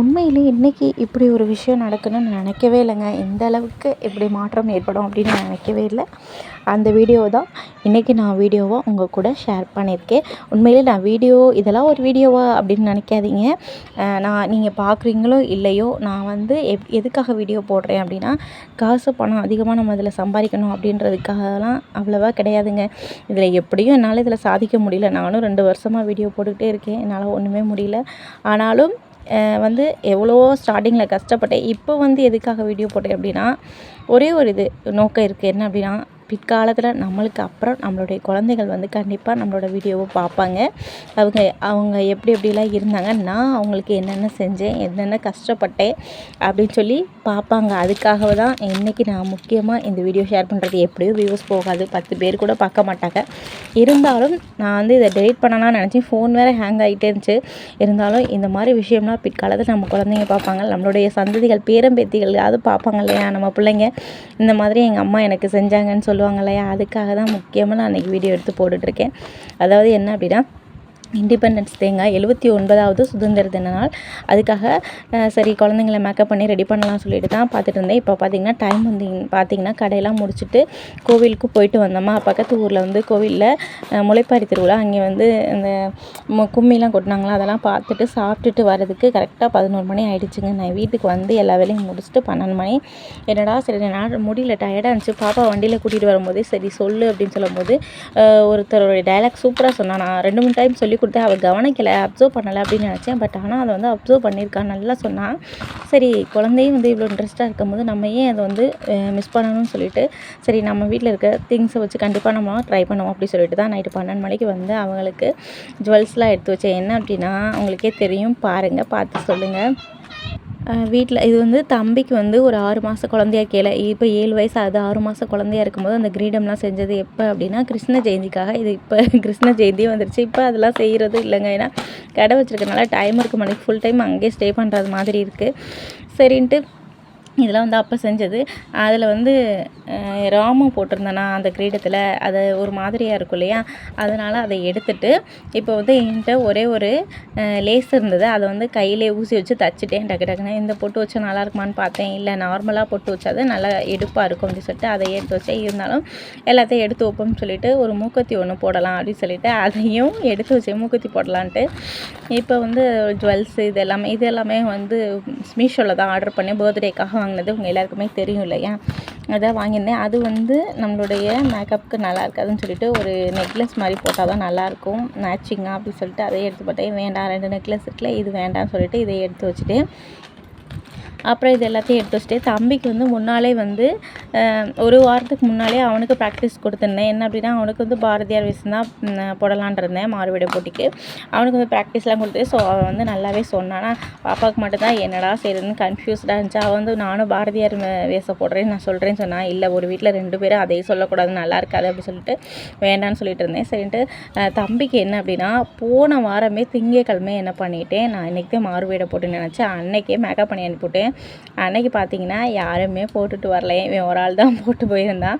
உண்மையிலே இன்றைக்கி இப்படி ஒரு விஷயம் நடக்கணும்னு நினைக்கவே இல்லைங்க. இந்த அளவுக்கு இப்படி மாற்றம் ஏற்படும் அப்படின்னு நான் நினைக்கவே இல்லை. அந்த வீடியோ தான் இன்றைக்கி நான் வீடியோவாக உங்கள் கூட ஷேர் பண்ணியிருக்கேன். உண்மையிலே நான் வீடியோ இதெல்லாம் ஒரு வீடியோவா அப்படின்னு நினைக்காதீங்க. நான் நீங்கள் பார்க்குறீங்களோ இல்லையோ நான் வந்து எப் எதுக்காக வீடியோ போடுறேன் அப்படின்னா காசு பணம் அதிகமாக நம்ம இதில் சம்பாதிக்கணும் அப்படின்றதுக்காகலாம் அவ்வளோவா கிடையாதுங்க. இதில் எப்படியும் என்னால் இதில் சாதிக்க முடியல. நானும் ரெண்டு வருஷமாக வீடியோ போட்டுக்கிட்டே இருக்கேன். என்னால் ஒன்றுமே முடியல. ஆனாலும் வந்து எவ்வளவோ ஸ்டார்டிங்கில் கஷ்டப்பட்டேன். இப்போ வந்து எதுக்காக வீடியோ போட்டேன் அப்படின்னா ஒரே ஒரு இது நோக்கம் இருக்குது என்ன அப்படின்னா பிற்காலத்தில் நம்மளுக்கு அப்புறம் நம்மளுடைய குழந்தைகள் வந்து கண்டிப்பாக நம்மளோட வீடியோவை பார்ப்பாங்க. அவங்க அவங்க எப்படி எப்படிலாம் இருந்தாங்க நான் அவங்களுக்கு என்னென்ன செஞ்சேன் என்னென்ன கஷ்டப்பட்டேன் அப்படின்னு சொல்லி பார்ப்பாங்க. அதுக்காக தான் இன்றைக்கி நான் முக்கியமாக இந்த வீடியோ ஷேர் பண்ணுறது எப்படியோ வியூஸ் போகாது பத்து பேர் கூட பார்க்க மாட்டாங்க. இருந்தாலும் நான் வந்து இதை டெலிட் பண்ணலாம்னு நினச்சேன் ஃபோன் வேறு ஹேங் ஆகிட்டே இருந்துச்சு. இருந்தாலும் இந்த மாதிரி விஷயம்லாம் பிற்காலத்தில் நம்ம குழந்தைங்க பார்ப்பாங்க. நம்மளுடைய சந்ததிகள் பேரம்பேத்திகள் அது பார்ப்பாங்க இல்லையா? நம்ம பிள்ளைங்க. இந்த மாதிரி எங்கள் அம்மா எனக்கு செஞ்சாங்கன்னு சொல்லி சொல்லுவாங்க இல்லையா அதுக்காக தான் முக்கியமாக நான் அன்றைக்கி வீடியோ எடுத்து போட்டுட்ருக்கேன் அதாவது என்ன அப்படின்னா இண்டிபெண்டன்ஸ் டேங்க. எழுபத்தி ஒன்பதாவது சுதந்திர தின நாள். அதுக்காக சரி குழந்தைங்கள மேக்கப் பண்ணி ரெடி பண்ணலாம் சொல்லிட்டு தான் பார்த்துட்டு இருந்தேன். இப்போ பார்த்தீங்கன்னா டைம் வந்து பார்த்தீங்கன்னா கடையெல்லாம் முடிச்சுட்டு கோவிலுக்கு போயிட்டு வந்தோமா. பக்கத்து ஊரில் வந்து கோவிலில் முளைப்பாரி திருவிழா. அங்கே வந்து இந்த கும்மிலாம் கொட்டினாங்களா? அதெல்லாம் பார்த்துட்டு சாப்பிட்டுட்டு வரதுக்கு கரெக்டாக பதினோரு மணி ஆகிடுச்சுங்க நான் வீட்டுக்கு வந்து எல்லா வேலையும் முடிச்சுட்டு பன்னெண்டு மணி. என்னடா சரி நான் முடியல டயர்டாக இருந்துச்சு. பாப்பா வண்டியில் கூட்டிகிட்டு வரும்போதே சரி சொல்லு அப்படின்னு சொல்லும்போது அஹ், ஒருத்தருடைய டைலாக் சூப்பராக சொன்னான். நான் ரெண்டு மூணு டைம் சொல்லி கொடுத்தேன். அவள் கவனிக்கலை அப்சர்வ் பண்ணலை அப்படின்னு நினச்சேன். பட் ஆனால் அதை வந்து அப்சர்வ் பண்ணியிருக்கான் நல்லா சொன்னான் சரி குழந்தையும் வந்து இவ்வளோ இன்ட்ரெஸ்ட்டாக இருக்கும்போது நம்ம ஏன் அதை வந்து மிஸ் பண்ணணும்னு சொல்லிட்டு சரி நம்ம வீட்டில் இருக்க திங்ஸை வச்சு கண்டிப்பாக நம்ம ட்ரை பண்ணுவோம் அப்படி சொல்லிட்டு தான் நைட்டு பன்னெண்டு மணிக்கு வந்து அவங்களுக்கு ஜுவல்ஸ்லாம் எடுத்து வச்சேன். என்ன அப்படின்னா அவங்களுக்கே தெரியும். பாருங்கள் பார்த்து சொல்லுங்கள் வீட்டில் இது வந்து தம்பிக்கு வந்து ஒரு ஆறு மாத குழந்தையா கேள. இப்போ ஏழு வயசு அது ஆறு மாத குழந்தையா இருக்கும்போது அந்த கிரீடம்லாம் செஞ்சது எப்போ அப்படின்னா கிருஷ்ண ஜெயந்திக்காக. இது இப்போ கிருஷ்ண ஜெயந்தியும் வந்துருச்சு. இப்போ அதெல்லாம் செய்கிறது இல்லைங்க. ஏன்னா கடை வச்சிருக்கனால டைம் இருக்க மாட்டேங்குது ஃபுல் டைம் அங்கேயே ஸ்டே பண்ணுறது மாதிரி இருக்குது சரின்ட்டு இதெல்லாம் வந்து அப்போ செஞ்சது. அதில் வந்து ராமும் ராமம் போட்டிருந்தேனா அந்த கிரீடத்தில்? அது ஒரு மாதிரியாக இருக்கும் இல்லையா? அதனால் அதை எடுத்துட்டு இப்போ வந்து என்கிட்ட ஒரே ஒரு லேஸ் இருந்தது. அதை வந்து கையிலே ஊசி வச்சு தச்சுட்டேன். டக்கு டக்குன்னு இந்த பொட்டு வச்சா நல்லா இருக்குமான்னு பார்த்தேன். இல்லை நார்மலாக பொட்டு வச்சாது. நல்லா எடுப்பாக இருக்கும் அப்படின்னு சொல்லிட்டு அதை எடுத்து வச்சேன். இருந்தாலும் எல்லாத்தையும் எடுத்து வைப்போம்னு சொல்லிட்டு ஒரு மூக்கத்தி ஒன்று போடலாம் அப்படின்னு சொல்லிட்டு அதையும் எடுத்து வச்சேன். மூக்கத்தி போடலான்ட்டு. இப்போ வந்து ஜுவல்ஸு இது எல்லாமே இது எல்லாமே வந்து மீஷோவில் தான் ஆர்டர் பண்ணி பர்த்டேக்காக வாங்கினது உங்கள் எல்லாருக்குமே தெரியும் இல்லையா? அதான் வாங்கியிருந்தேன். அது வந்து நம்மளுடைய மேக்கப்புக்கு நல்லா இருக்காதுன்னு சொல்லிட்டு ஒரு நெக்லஸ் மாதிரி போட்டால் தான் நல்லாயிருக்கும். மேட்சிங்காக அப்படின்னு சொல்லிட்டு அதை எடுத்து போட்டேன். வேண்டாம் ரெண்டு நெக்லஸ் இருக்குல்ல இது வேண்டாம்னு சொல்லிட்டு இதை எடுத்து வச்சுட்டு அப்புறம் இது எல்லாத்தையும் எடுத்து வச்சுட்டு தம்பிக்கு வந்து முன்னாலே வந்து ஒரு வாரத்துக்கு முன்னாலே அவனுக்கு ப்ராக்டிஸ் கொடுத்துருந்தேன். என்ன அப்படின்னா அவனுக்கு வந்து பாரதியார் வேஷம் தான் ம், இருந்தேன் மாறுவிட போட்டிக்கு. அவனுக்கு வந்து ப்ராக்டிஸ்லாம் கொடுத்து ஸோ அவன் வந்து நல்லாவே சொன்னானா. பாப்பாவுக்கு மட்டும்தான் என்னடா செய்யறதுன்னு கன்ஃபியூஸ்டாக இருந்துச்சு. அவன் வந்து நானும் பாரதியார் வே- வேஷம் போடுறேன்னு நான் சொல்கிறேன்னு சொன்னான் இல்லை ஒரு வீட்டில் ரெண்டு பேரும் அதே சொல்லக்கூடாது நல்லா இருக்காது அப்படின்னு சொல்லிட்டு வேண்டான்னு சொல்லிட்டு இருந்தேன். சரின்ட்டு தம்பிக்கு என்ன அப்படின்னா போன வாரமே திங்கக்கிழமை என்ன பண்ணிட்டேன்? நான் இன்றைக்கி மாறுவேட போட்டுன்னு நினச்சேன். அன்னைக்கே மேக்கப் பண்ணி அனுப்பிவிட்டேன். அன்னைக்கு பார்த்தீங்கன்னா யாருமே போட்டுட்டு வரல. இவன் ஒரு ஆள் தான் போட்டு போயிருந்தான்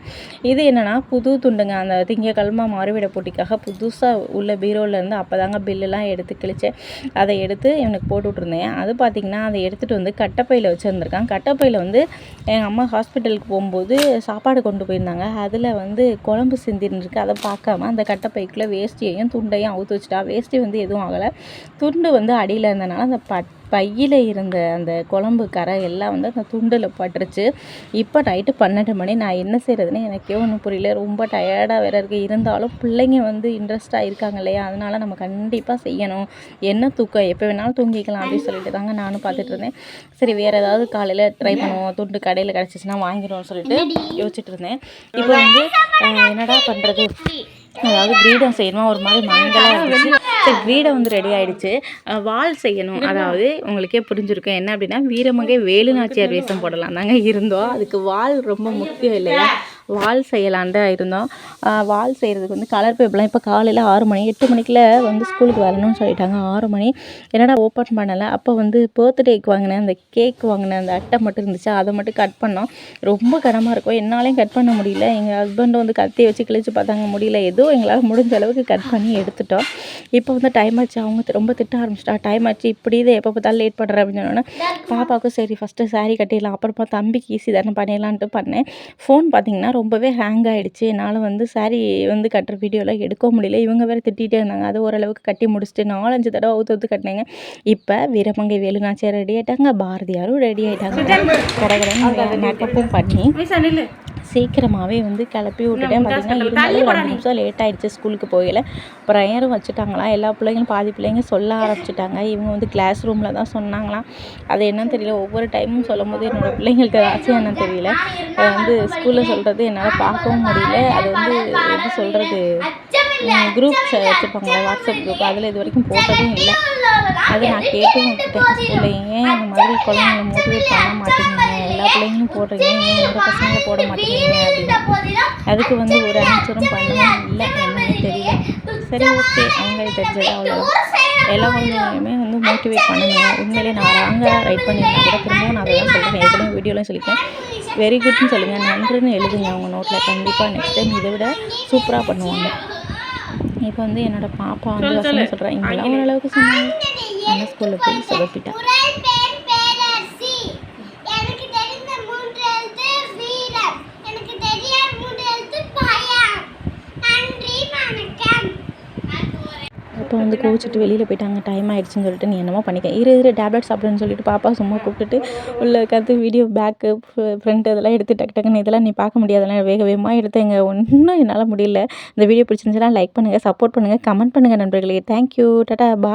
இது என்னென்னா புது துண்டுங்க. அந்த திங்கக்கிழமை மாறுவிட போட்டிக்காக புதுசாக உள்ள பீரோவிலேருந்து அப்போ தாங்க பில்லுலாம் எடுத்து கிழிச்சேன் அதை எடுத்து இவனுக்கு போட்டு விட்ருந்தேன் அது பார்த்தீங்கன்னா அதை எடுத்துகிட்டு வந்து கட்டப்பையில் வச்சுருந்துருக்கான் கட்டப்பையில் வந்து எங்கள் அம்மா ஹாஸ்பிட்டலுக்கு போகும்போது சாப்பாடு கொண்டு போயிருந்தாங்க. அதில் வந்து குழம்பு சிந்தின்னு அதை பார்க்காம அந்த கட்டப்பைக்குள்ளே வேஷ்டியையும் துண்டையும் அவுத்து வச்சுட்டா. வேஷ்டி வந்து எதுவும் ஆகலை. துண்டு வந்து அடியில் இருந்தனால அந்த பட் பையில் இருந்த அந்த குழம்பு கரை எல்லாம் வந்து அந்த துண்டில் பட்டுருச்சு. இப்போ நைட்டு பன்னெண்டு மணி நான் என்ன செய்கிறதுன்னு எனக்கே ஒன்றும் புரியல. ரொம்ப டயர்டாக வேற இருக்குது இருந்தாலும் பிள்ளைங்க வந்து இன்ட்ரெஸ்ட்டாக இருக்காங்க இல்லையா? அதனால நம்ம கண்டிப்பாக செய்யணும். என்ன தூக்கம்? எப்போ வேணாலும் தூங்கிக்கலாம் அப்படின்னு சொல்லிட்டு தாங்க நானும் பார்த்துட்டு இருந்தேன். சரி வேறு ஏதாவது காலையில் ட்ரை பண்ணுவோம். துண்டு கடையில் கிடச்சிச்சின்னா வாங்கிடுவோம்னு சொல்லிட்டு யோசிச்சுட்டு இருந்தேன். இப்போ வந்து என்னடா பண்ணுறது அதாவது கிரீடம் செய்யணுமா? ஒரு மாதிரி மங்கலாக இருந்துச்சு. சரி கிரீடம் வந்து ரெடி ஆயிடுச்சு. அஹ் வால் செய்யணும். அதாவது உங்களுக்கே புரிஞ்சிருக்கும். என்ன அப்படின்னா வீரமங்கை வேலுநாச்சியார் வேஷம் போடலாம் தாங்க இருந்தோம். அதுக்கு வால் ரொம்ப முக்கியம் இல்லையா? வால் செய்யலான்ட்டு இருந்தோம். வால் செய்கிறதுக்கு வந்து கலர் பேப்பர்லாம் இப்போ காலையில் ஆறு மணி எட்டு மணிக்குள்ளே வந்து ஸ்கூலுக்கு வரணும்னு சொல்லிட்டாங்க. ஆறு மணி. என்னடா ஓப்பன் பண்ணலை? அப்போ வந்து பர்த்டேக்கு வாங்கினேன். அந்த கேக் வாங்கினேன் அந்த அட்டை மட்டும் இருந்துச்சு. அதை மட்டும் கட் பண்ணோம். ரொம்ப கனமாக இருக்கும். என்னாலையும் கட் பண்ண முடியல. எங்கள் ஹஸ்பண்டை வந்து கத்தி வச்சு கிழிச்சு பார்த்தாங்க. முடியல. ஏதோ எங்களால் முடிஞ்ச அளவுக்கு கட் பண்ணி எடுத்துட்டோம். இப்போ வந்து டைம் ஆச்சு. அவங்க ரொம்ப திட்ட ஆரம்பிச்சிட்டா. டைம் ஆச்சு. இப்படி இதை எப்போ பார்த்தாலும் லேட் பண்ணுற அப்படின்னு சொன்னோன்னே பாப்பாவுக்கும் சரி ஃபஸ்ட்டு saree கட்டிடலாம். அப்புறமா தம்பிக்கு ஈஸி தானே பண்ணிடலான்ட்டு பண்ணேன். ஃபோன் பார்த்தீங்கன்னா ரொம்பவே ஹேங் ஆகிடுச்சு என்னால் வந்து saree வந்து கட்டுற வீடியோலாம் எடுக்க முடியல. இவங்க வேறு திட்டிகிட்டே இருந்தாங்க. அது ஓரளவுக்கு கட்டி முடிச்சுட்டு நாலஞ்சு தடவை அவுத்து அவுத்து கட்டினேங்க. இப்போ வீரமங்கை வேலுநாச்சியார் ரெடி ஆயிட்டாங்க. பாரதியாரும் ரெடி ஆயிட்டாங்க. கடகடன் மேக்கப்பும் பண்ணி சீக்கிரமாகவே வந்து கிளப்பி விட்டுட்டேன். பார்த்தீங்கன்னா இருந்தாலும் அஞ்சு நிமிஷம் லேட் ஆயிடுச்சு ஸ்கூலுக்கு போகல ப்ரேயரும் வச்சுட்டாங்களாம் எல்லா பிள்ளைங்களும் பாதி பிள்ளைங்க சொல்ல ஆரம்பிச்சிட்டாங்க. இவங்க வந்து கிளாஸ் ரூமில் தான் சொன்னாங்களாம். அது என்னன்னு தெரியல. ஒவ்வொரு டைமும் சொல்லும் போது என்னோடய பிள்ளைங்கள்ட்ட ஏதாச்சும் என்னன்னு தெரியல. வந்து ஸ்கூலில் சொல்கிறது என்னால் பார்க்கவும் முடியல. அது வந்து எப்படி சொல்கிறது குரூப் வச்சுருப்பாங்களே வாட்ஸ்அப் குரூப் அதில் இது வரைக்கும் போட்டதும் இல்லை. அது நான் கேட்டும் விட்டுட்டேன். ஸ்கூலில் ஏன் இந்த மாதிரி குழந்தைங்கள மோட்டிவேட் பண்ண மாட்டேங்கிறீங்க எல்லா பிள்ளைங்களும் போடுறீங்க ஏன் பசங்களை போட மாட்டேங்கிறீங்க அப்படின்னு. அதுக்கு வந்து ஒரு ஆன்சரும் பண்ணவும் இல்லை என்னன்னு தெரியல. சரி ஓகே. அவங்க தெரிஞ்சது அவ்வளோ எல்லா குழந்தைங்களுமே வந்து மோட்டிவேட் பண்ணுங்க. உண்மையிலே நான் ராங்காக ரைட் பண்ணியிருந்தா கூட திரும்பவும் நான் அதை தான் சொல்கிறேன் ஏற்கனவே வீடியோலாம் சொல்லியிருக்கேன் வெரி குட்னு சொல்லுங்கள் நன்றுன்னு எழுதுங்க அவங்க நோட்டில் கண்டிப்பாக நெக்ஸ்ட் டைம் இதை விட சூப்பராக பண்ணுவாங்க. இப்போ வந்து என்னோட பாப்பா வந்து வசனம் சொல்கிறேன் இங்கெல்லாம் ஓரளவுக்கு சொன்னாங்க. அந்த ஸ்கூலில் போய் சொதப்பிட்டா வந்து கோவிச்சிட்டு வெளியில் போயிட்டாங்க டைம் ஆகிடுச்சின்னு சொல்லிட்டு நீ என்னமோ பண்ணிக்க. இரு இரு டேப்லெட் சாப்பிடுன்னு சொல்லிட்டு பாப்பா சும்மா கூப்பிட்டுட்டு உள்ள உட்காந்து வீடியோ பேக்கு ஃப்ரண்ட் இதெல்லாம் எடுத்து டக்கு டக்குன்னு இதெல்லாம் நீ பார்க்க முடியாதெல்லாம் வேக வேகமாக எடுத்தேங்க ஒன்றும் என்னால் முடியல. இந்த வீடியோ பிடிச்சிருந்துச்சுன்னா லைக் பண்ணுங்கள் சப்போர்ட் பண்ணுங்கள் கமெண்ட் பண்ணுங்கள் நண்பர்களே. தேங்க்யூ டாடா பா